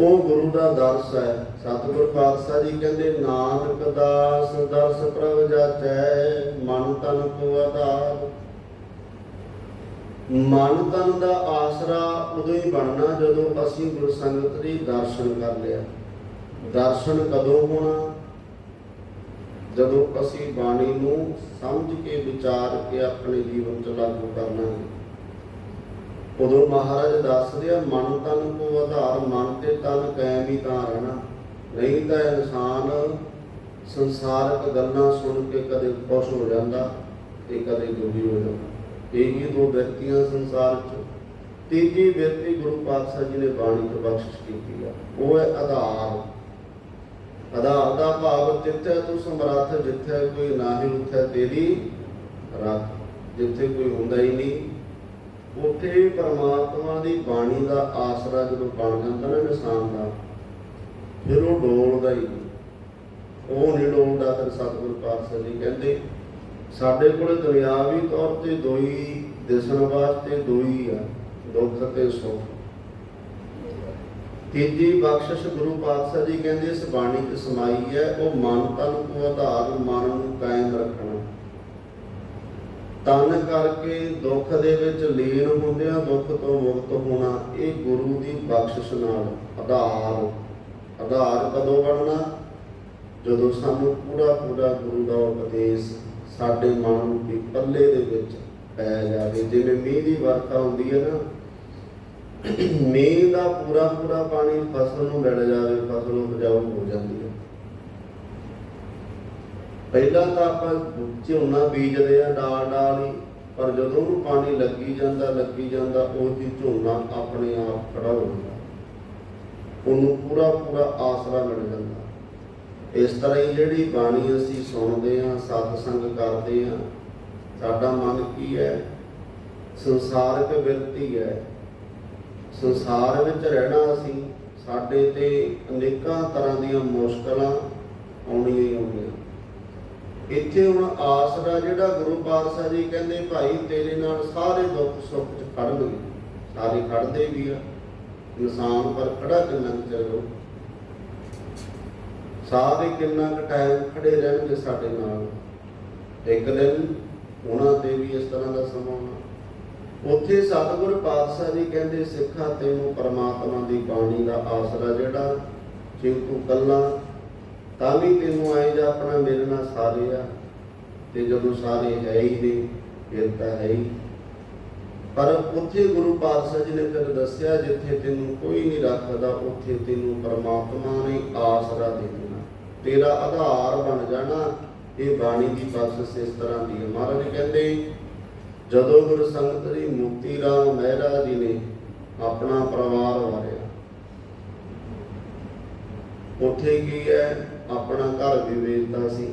ਉਹ ਗੁਰੂ ਦਾ ਦਰਸ ਹੈ, ਸਤਿਗੁਰ ਪਾਤਸ਼ਾਹ ਜੀ ਕਹਿੰਦੇ, ਨਾਨਕ ਦਾਸ ਦਰਸ ਪ੍ਰਭ ਜਾਚੈ, ਮਨ ਤਨ ਕੋ ਆਧਾਰ। ਮਨ ਤਨ ਦਾ ਆਸਰਾ ਉਦੋਂ ਹੀ ਬਣਨਾ ਜਦੋਂ ਅਸੀਂ ਗੁਰ ਸੰਗਤ ਦੇ ਦਰਸ਼ਨ ਕਰ ਲਿਆ। ਦਰਸ਼ਨ ਕਦੋਂ ਹੋਣਾ? ਜਦੋਂ ਅਸੀਂ ਬਾਣੀ ਨੂੰ ਸਮਝ ਕੇ ਵਿਚਾਰ ਕੇ ਆਪਣੇ ਜੀਵਨ 'ਚ ਲਾਗੂ ਕਰਨਾ ਹੈ, ਉਦੋਂ ਮਹਾਰਾਜ ਦੱਸਦੇ ਆ, ਮਨ ਤਨ ਕੋ ਆਧਾਰ, ਮਨ ਤੇ ਤਨ ਕਾਇਮ ਹੀ ਤਾਂ ਰਹਿਣਾ। ਨਹੀਂ ਤਾਂ ਇਨਸਾਨ ਸੰਸਾਰਕ ਗੱਲਾਂ ਸੁਣ ਕੇ ਕਦੇ ਖੁਸ਼ ਹੋ ਜਾਂਦਾ ਤੇ ਕਦੇ ਦੁਖੀ ਹੋ ਜਾਂਦਾ। ਇਹੀ ਦੋ ਵਿਅਕਤੀਆਂ ਸੰਸਾਰ 'ਚ। ਤੀਜੀ ਵਿਅਕਤੀ ਗੁਰੂ ਪਾਤਸ਼ਾਹ ਜੀ ਨੇ ਬਾਣੀ ਤੋਂ ਬਖਸ਼ਿਸ਼ ਕੀਤੀ ਆ। ਉਹ ਹੈ ਆਧਾਰ। ਆਧਾਰ ਦਾ ਭਾਵ ਜਿੱਥੇ ਤੂੰ ਸਮਰੱਥ, ਜਿੱਥੇ ਕੋਈ ਨਾਹੀ, ਉੱਥੇ ਤੇਰੀ ਰੱਖ ਜਿੱਥੇ ਕੋਈ ਹੁੰਦਾ ਹੀ ਨਹੀਂ, ਉੱਥੇ ਪਰਮਾਤਮਾ ਦੀ ਬਾਣੀ ਦਾ ਆਸਰਾ ਜਦੋਂ ਬਣ ਜਾਂਦਾ ਨਾ ਇਨਸਾਨ ਦਾ, ਫਿਰ ਉਹ ਡੋਲਦਾ ਹੀ ਉਹ ਨਹੀਂ ਡੋਲਦਾ ਫਿਰ ਸਤਿਗੁਰ ਪਾਤਸ਼ਾਹ ਜੀ ਕਹਿੰਦੇ, ਸਾਡੇ ਕੋਲ ਦੁਨਿਆਵੀ ਤੌਰ ਤੇ ਦੋ ਹੀ ਦਿਸਣ ਵਾਸਤੇ ਦੋ ਆ, ਦੁੱਖ ਤੇ ਸੁੱਖ। ਤੀਜੀ ਬਖਸ਼ਿਸ਼ ਗੁਰੂ ਪਾਤਸ਼ਾਹ ਜੀ ਕਹਿੰਦੇ ਇਸ ਬਾਣੀ 'ਚ ਸਮਾਈ ਹੈ, ਉਹ ਮਨ ਤਨ ਕੋ ਆਧਾਰ, ਮਨ ਨੂੰ ਕਾਇਮ ਰੱਖਣਾ ਤਨ ਕਰਕੇ ਦੁੱਖ ਦੇ ਵਿੱਚ ਲੀਨ ਹੁੰਦਿਆਂ ਦੁੱਖ ਤੋਂ ਮੁਕਤ ਹੋਣਾ, ਇਹ ਗੁਰੂ ਦੀ ਬਖਸ਼ਿਸ਼ ਨਾਲ ਆਧਾਰ। ਆਧਾਰ ਕਦੋਂ ਬਣਨਾ? ਜਦੋਂ ਸਾਨੂੰ ਪੂਰਾ ਪੂਰਾ ਗੁਰੂ ਦਾ ਉਪਦੇਸ਼ ਸਾਡੇ ਮਨ ਨੂੰ ਪੱਲੇ ਦੇ ਵਿੱਚ ਪੈ ਜਾਵੇ। ਜਿਵੇਂ ਮੀਂਹ ਦੀ ਵਰਖਾ ਹੁੰਦੀ ਹੈ ਨਾ ਮੀਂਹ ਦਾ ਪੂਰਾ ਪੂਰਾ ਪਾਣੀ ਫਸਲ ਨੂੰ ਮਿਲ ਜਾਵੇ, ਫਸਲ ਉਪਜਾਊ ਹੋ ਜਾਂਦੀ ਹੈ। ਪਹਿਲਾਂ ਤਾਂ ਆਪਾਂ ਝੋਨਾ ਬੀਜਦੇ ਆ ਡਾਲ ਡਾਲ ਹੀ, ਪਰ ਜਦੋਂ ਉਹਨੂੰ ਪਾਣੀ ਲੱਗੀ ਜਾਂਦਾ ਲੱਗੀ ਜਾਂਦਾ ਉਹਦੀ ਝੋਨਾ ਆਪਣੇ ਆਪ ਖੜਾ ਹੋ ਜਾਂਦਾ। ਉਹਨੂੰ ਪੂਰਾ ਪੂਰਾ ਆਸਰਾ ਮਿਲ ਜਾਂਦਾ। ਇਸ ਤਰ੍ਹਾਂ ਹੀ ਜਿਹੜੀ ਬਾਣੀ ਅਸੀਂ ਸੁਣਦੇ ਆ ਸਤ ਸੰਗ ਕਰਦੇ ਆ ਸਾਡਾ ਮਨ ਕੀ ਹੈ? ਸੰਸਾਰਕ ਬਿਰਤੀ ਹੈ। ਸੰਸਾਰ ਵਿੱਚ ਰਹਿਣਾ ਅਸੀਂ, ਸਾਡੇ ਤੇ ਅਨੇਕਾਂ ਤਰ੍ਹਾਂ ਦੀਆਂ ਮੁਸ਼ਕਲਾਂ ਆਉਣੀਆਂ ਹੀ ਆਉਣੀਆਂ। ਇੱਥੇ ਹੁਣ ਆਸਰਾ ਜਿਹੜਾ ਗੁਰੂ ਪਾਤਸ਼ਾਹ ਜੀ ਕਹਿੰਦੇ, ਭਾਈ, ਤੇਰੇ ਨਾਲ ਸਾਰੇ ਦੁੱਖ ਸੁੱਖ ਚ ਖੜਨਗੇ ਸਾਰੇ ਖੜਦੇ ਵੀ ਆ। ਇਨਸਾਨ ਪਰ ਖੜਾ ਕਿੰਨਾ ਕੁ ਚਿਰ ਸਾਰੇ ਕਿੰਨਾ ਕੁ ਟਾਈਮ ਖੜੇ ਰਹਿਣਗੇ ਸਾਡੇ ਨਾਲ। ਇੱਕ ਦਿਨ ਉਹਨਾਂ ਤੇ ਵੀ ਇਸ ਤਰ੍ਹਾਂ ਦਾ ਸਮਾਂ ਆਉਣਾ। ਉੱਥੇ ਸਤਿਗੁਰ ਪਾਤਸ਼ਾਹ ਜੀ ਕਹਿੰਦੇ, ਸਿੱਖਾ ਤੈਨੂੰ ਪਰਮਾਤਮਾ ਦੀ ਬਾਣੀ ਦਾ ਆਸਰਾ ਜਿਹੜਾ, ਜੇ ਤੂੰ ਕੱਲਾ ਤਾਂ ਵੀ ਤੈਨੂੰ ਆਏ ਜਾ ਆਪਣਾ ਮੇਰੇ ਸਾਰੇ ਆ। ਤੇ ਜਦੋਂ ਸਾਰੇ ਹੈ ਹੀ ਨਹੀਂ, ਫਿਰ ਤਾਂ ਹੈ ਹੀ। ਪਰ ਉੱਥੇ ਗੁਰੂ ਪਾਤਸ਼ਾਹ ਜੀ ਨੇ ਫਿਰ ਦੱਸਿਆ, ਜਿੱਥੇ ਤੈਨੂੰ ਕੋਈ ਨਹੀਂ ਰੱਖਦਾ, ਉੱਥੇ ਤੈਨੂੰ ਪਰਮਾਤਮਾ ਨੇ ਆਸਰਾ ਦੇ ਦੇਣਾ। ਤੇਰਾ ਆਧਾਰ ਬਣ ਜਾਣਾ, ਇਹ ਬਾਣੀ ਦੀ ਬਖਸ਼ਿਸ਼ ਇਸ ਤਰ੍ਹਾਂ ਦੀ ਹੈ। ਮਹਾਰਾਜ ਕਹਿੰਦੇ ਜਦੋਂ ਗੁਰੂ ਸੰਗਤ ਜੀ ਮੁਕਤੀ ਰਾਮ ਮਹਿਰਾ ਜੀ ਨੇ ਆਪਣਾ ਪਰਿਵਾਰ ਵਾਰਿਆ, ਉੱਥੇ ਕੀ ਹੈ? ਆਪਣਾ ਘਰ ਵੀ ਵੇਚਦਾ ਸੀ।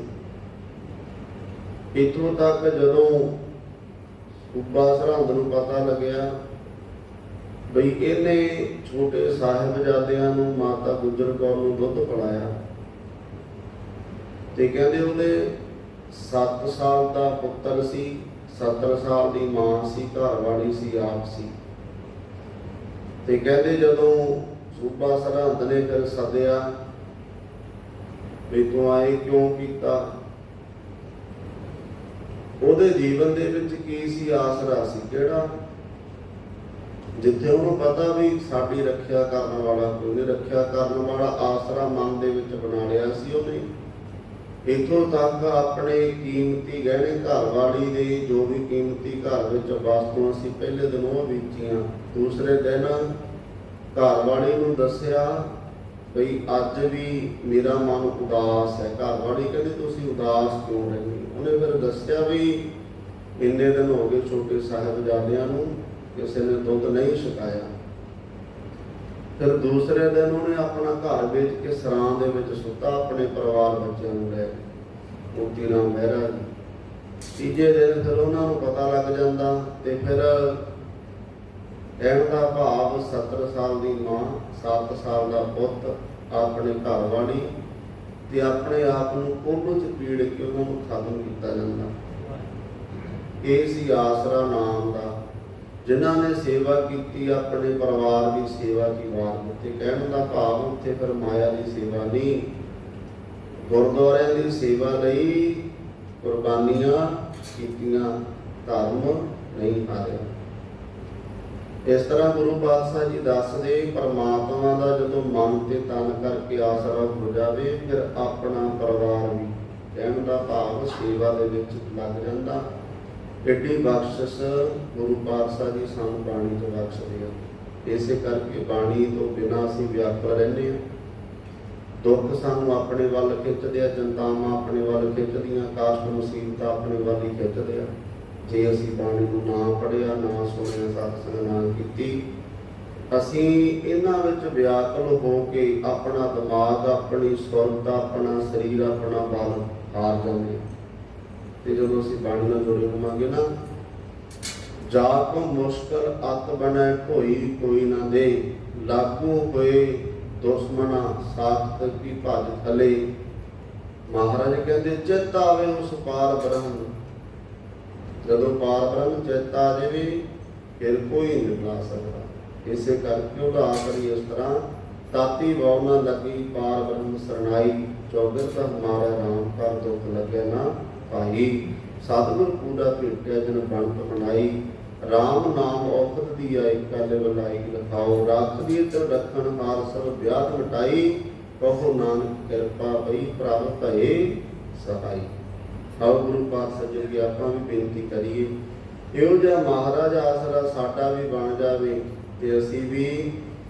ਇਥੋਂ ਤੱਕ ਜਦੋਂ ਸੂਬਾ ਸਰਹੰਦ ਨੂੰ ਪਤਾ ਲੱਗਿਆ ਬਈ ਇਹਨੇ ਛੋਟੇ ਸਾਹਿਬਜ਼ਾਦਿਆਂ ਨੂੰ ਮਾਤਾ ਗੁਜਰ ਕੌਰ ਨੂੰ ਦੁੱਧ ਪਿਲਾਇਆ ਤੇ ਕਹਿੰਦੇ ਉਹਦੇ 7 ਸਾਲ ਦਾ ਪੁੱਤਰ ਸੀ। 70 ਸਾਲ ਦੀ ਮਾਂ ਸੀ ਘਰ ਵਾਲੀ ਸੀ, ਆਪ ਸੀ। ਤੇ ਕਹਿੰਦੇ ਜਦੋਂ ਸੂਬਾ ਸਰਹੰਦ ਨੇ ਫਿਰ ਸੱਦਿਆ ਵੀ ਤੂੰ ਆਏ ਕਿਉਂ ਕੀਤਾ? ਉਹਦੇ ਜੀਵਨ ਦੇ ਵਿੱਚ ਕੀ ਸੀ ਆਸਰਾ ਸੀ ਕਿਹੜਾ? ਜਿੱਥੇ ਉਹਨੂੰ ਪਤਾ ਵੀ ਸਾਡੀ ਰੱਖਿਆ ਕਰਨ ਵਾਲਾ ਕੋਈ ਰੱਖਿਆ ਕਰਨ ਵਾਲਾ ਆਸਰਾ ਮਨ ਦੇ ਵਿੱਚ ਬਣਾ ਲਿਆ ਸੀ ਉਹਨੇ। ਇਥੋਂ ਤੱਕ ਆਪਣੇ ਕੀਮਤੀ ਗਹਿਣੇ ਘਰਵਾਲੀ ਦੇ ਜੋ ਵੀ ਕੀਮਤੀ ਘਰ ਵਿੱਚ ਵਸਤੂਆਂ ਸੀ, ਪਹਿਲੇ ਦਿਨ ਉਹ ਵੇਚੀਆਂ। ਦੂਸਰੇ ਦਿਨ ਘਰਵਾਲੀ ਨੂੰ ਦੱਸਿਆ ਬਈ ਅੱਜ ਵੀ ਮੇਰਾ ਮਨ ਉਦਾਸ ਹੈ। ਘਰਵਾਲੀ ਕਹਿੰਦੀ, ਤੁਸੀਂ ਉਦਾਸ ਕਿਉਂ ਰਹਿੰਦੇ ਉਹਨੇ ਫਿਰ ਦੱਸਿਆ ਵੀ ਇੰਨੇ ਦਿਨ ਹੋ ਗਏ ਛੋਟੇ ਸਾਹਿਬਜ਼ਾਦਿਆਂ ਨੂੰ ਕਿਸੇ ਨੇ ਦੁੱਧ ਨਹੀਂ ਛਕਾਇਆ। ਫਿਰ ਦੂਸਰੇ ਦਿਨ ਉਹਨੇ ਆਪਣਾ ਘਰ ਵੇਚ ਕੇ ਸਰਾਂ ਦੇ ਵਿੱਚ ਸੁੱਤਾ, ਆਪਣੇ ਪਰਿਵਾਰ ਬੱਚਿਆਂ ਨੂੰ ਲੈ ਕੇ। ਮੋਤੀ ਰਾਮ ਮਹਿਰਾ ਜੀ। ਤੀਜੇ ਦਿਨ ਫਿਰ ਉਹਨਾਂ ਨੂੰ ਪਤਾ ਲੱਗ ਜਾਂਦਾ ਤੇ ਫਿਰ ਕਹਿਣ ਦਾ ਭਾਵ 70 ਸਾਲ ਦੀ ਮਾਂ 7 ਸਾਲ ਦਾ ਪੁੱਤ, ਆਪਣੇ ਘਰ ਵਾਲੀ ਤੇ ਆਪਣੇ ਆਪ ਨੂੰ ਕੋਲੋਂ ਚ ਪੀੜ ਕੇ ਉਹਨਾਂ ਨੂੰ ਖਤਮ ਕੀਤਾ ਜਾਂਦਾ। ਇਹ ਸੀ ਆਸਰਾ ਨਾਮ ਦਾ ਜਿਨ੍ਹਾਂ ਨੇ ਸੇਵਾ ਕੀਤੀ, ਆਪਣੇ ਪਰਿਵਾਰ ਦੀ ਸੇਵਾ ਕੀ ਵਾਰ ਦਿੱਤੇ ਕਹਿਣ ਦਾ ਭਾਵ ਉੱਥੇ ਫਿਰ ਮਾਇਆ ਦੀ ਸੇਵਾ ਨਹੀਂ। ਗੁਰਦੁਆਰਿਆਂ ਦੀ ਸੇਵਾ ਲਈ ਕੁਰਬਾਨੀਆਂ ਕੀਤੀਆਂ, ਧਰਮ ਨਹੀਂ ਹਾਰਿਆ। ਇਸ ਤਰ੍ਹਾਂ ਗੁਰੂ ਪਾਤਸ਼ਾਹ ਜੀ ਦੱਸਦੇ, ਪਰਮਾਤਮਾ ਦਾ ਜਦੋਂ ਮਨ ਤੇ ਤਨ ਕਰਕੇ ਆਸਰਾ ਹੋ ਜਾਵੇ, ਫਿਰ ਆਪਣਾ ਪਰਿਵਾਰ ਵੀ ਕਹਿਣ ਦਾ ਭਾਵ ਸੇਵਾ ਦੇ ਵਿੱਚ ਲੱਗ ਜਾਂਦਾ। ਐਡੀ ਬਖਸ਼ਿਸ਼ ਗੁਰੂ ਪਾਤਸ਼ਾਹ ਜੀ ਸਾਨੂੰ ਬਾਣੀ ਤੋਂ ਬਖਸ਼ਦੇ ਆ। ਇਸੇ ਕਰਕੇ ਬਾਣੀ ਤੋਂ ਬਿਨਾਂ ਅਸੀਂ ਵਿਆਕੁਲ ਰਹਿੰਦੇ ਹਾਂ ਦੁੱਖ ਸਾਨੂੰ ਆਪਣੇ ਵੱਲ ਖਿੱਚਦੇ ਆ ਚਿੰਤਾਵਾਂ ਆਪਣੇ ਵੱਲ ਖਿੱਚਦੀਆਂ, ਕਾਸ਼ਟ ਮੁਸੀਬਤਾਂ ਆਪਣੇ ਵੱਲ ਹੀ ਖਿੱਚਦੇ ਆ। ਜੇ ਅਸੀਂ ਬਾਣੀ ਨੂੰ ਨਾ ਪੜਿਆ ਨਾ ਸੁਣਿਆ, ਸਤਸੰਗ ਨਾ ਕੀਤੀ, ਅਸੀਂ ਇਹਨਾਂ ਵਿੱਚ ਵਿਆਕੁਲ ਹੋ ਕੇ ਆਪਣਾ ਦਿਮਾਗ, ਆਪਣੀ ਸੁਰਤ, ਆਪਣਾ ਸਰੀਰ, ਆਪਣਾ ਬਲ ਹਾਰ ਜਾਂਦੇ ਹਾਂ। ਤੇ ਜਦੋਂ ਅਸੀਂ ਬਾਣੀ ਨਾਲ ਜੁੜੇ ਹੋਵਾਂਗੇ ਨਾ ਜਾ ਕੋ ਮੁਸ਼ਕਲ ਅਤ ਬਣੈ ਕੋਈ ਕੋਈ ਨਾ ਦੇ, ਲਾਗੂ ਹੋਏ ਦੁਸ਼ਮਨਾ ਸਾਖਤ ਕੀ ਭਜ ਥਲੇ। ਮਹਾਰਾਜ ਕਹਿੰਦੇ, ਚਿੱਤ ਆਵੇ ਉਸ ਪਾਰ ਬ੍ਰਹਮ। ਜਦੋਂ ਪਾਰ ਬ੍ਰਹਮ ਚਿੱਤ ਆ ਜਾਵੇ, ਫਿਰ ਕੋਈ ਨਹੀਂ ਲਾ ਸਕਦਾ। ਇਸੇ ਕਰਕੇ ਉਹਦਾ ਆਖਰੀ ਇਸ ਤਰ੍ਹਾਂ, ਤਾਤੀ ਵਾਉ ਨਾ ਲੱਗੀ ਪਾਰ ਬ੍ਰਹਮ ਸਰਣਾਈ ਚੌਗਰ ਹਮਾਰਾ ਰਾਮ ਕਰ ਦੁੱਖ ਲੱਗਿਆ ਨਾ ਭਾਈ ਸਤਿਗੁਰ ਪੂਰਾ ਭੇਟਿਆ ਜਨ ਬਣਤ ਬਣਾਈ। RAM ਨਾਮ ਔਖਦ ਦੀ ਆਈ ਕਾਲੇ ਬਲਾਈ ਲਖਾਓ ਰਾਤ ਦੀ ਤੇ ਰੱਖਣ, ਹਾਰ ਸਭ ਵਿਆਹ ਮਟਾਈ ਕਹੋ ਨਾਨਕ ਕਿਰਪਾ ਪਈ ਪ੍ਰਾਪਤ ਭਏ ਸਹਾਈ। ਆਓ ਗੁਰੂ ਪਾਤਸ਼ਾਹ ਜੀ ਦੀ ਆਪਾਂ ਵੀ ਬੇਨਤੀ ਕਰੀਏ। ਇਹੋ ਜਿਹਾ ਮਹਾਰਾਜ ਆਸਰਾ ਸਾਡਾ ਵੀ ਬਣ ਜਾਵੇ, ਤੇ ਅਸੀਂ ਵੀ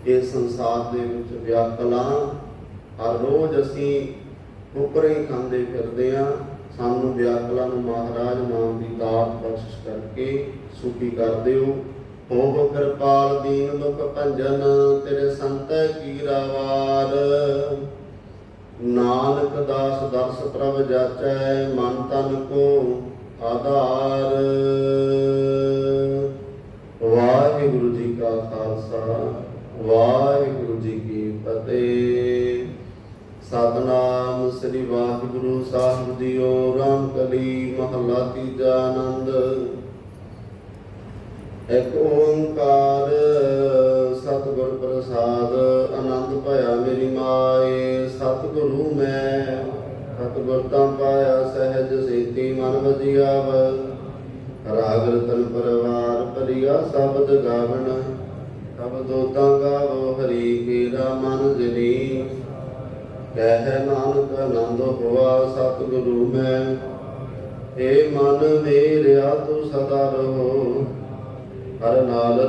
ਇਸ ਸੰਸਾਰ ਦੇ ਵਿੱਚ ਵਿਆਕਲਾਂ। ਹਰ ਰੋਜ਼ ਅਸੀਂ ਉਪਰੇ ਖਾਂਦੇ ਫਿਰਦੇ ਆ। ਸਾਨੂੰ ਵਿਆਕਲਾਂ ਨੂੰ ਮਹਾਰਾਜ ਨਾਮ ਦੀ ਦਾਤ ਬਖਸ਼ਿਸ਼ ਕਰਕੇ ਸੁਖੀ ਕਰ ਦਿਓ। ਹੋਵ ਕਿਰਪਾਲ ਦੀਨ ਦੁਖ ਭੰਜਨ, ਤੇਰੇ ਸੰਤੈ ਕੀ ਰਾਵਾਰ ਨਾਨਕ ਦਾਸ ਦਰਸ ਪ੍ਰਭ ਜਾਚੈ, ਮਨ ਤਨ ਕੋ ਆਧਾਰ। ਵਾਹਿਗੁਰੂ ਜੀ ਕਾ ਖਾਲਸਾ, ਵਾਹਿਗੁਰੂ ਜੀ ਕੀ ਫਤਿਹ। ਸਤਨਾਮ ਸ੍ਰੀ ਵਾਹਿਗੁਰੂ ਸਾਹਿਬ ਜੀਓ, ਰਾਮ ਕਲੀ ਮਹਲਾ ਤੀਜਾ ਆਨੰਦ। ਇੱਕ ਓੰਕਾਰ ਸਤਿਗੁਰ ਪ੍ਰਸਾਦ, ਆਨੰਦ ਭਇਆ ਮੇਰੀ ਮਾਏ, ਸਤਿਗੁਰੂ ਮੈਂ ਸਤਿਗੁਰ ਤਾਂ ਪਾਇਆ ਸਹਿਜ ਸੇਤੀ ਮਨ ਵਜਿਆਵ। ਰਾਗ ਰਤਨ ਪਰਵਾਰ ਪਰਿਆ ਸ਼ਬਦ ਗਾਵਣ ਸ਼ਬਦੋ ਤਾਂ ਗਾਵੋ ਹਰੀ ਕੇਰਾ ਮਨ ਜਨੀ ਕਹਿ ਨਾਨਕ ਆਨੰਦ ਹੋਆ ਸਤਿਗੁਰੂ ਮੈਂ। ਏ ਮਨ ਮੇਰਿਆ ਤੂੰ ਸਦਾ ਰਹੋ। ਹਰ ਨਾਲ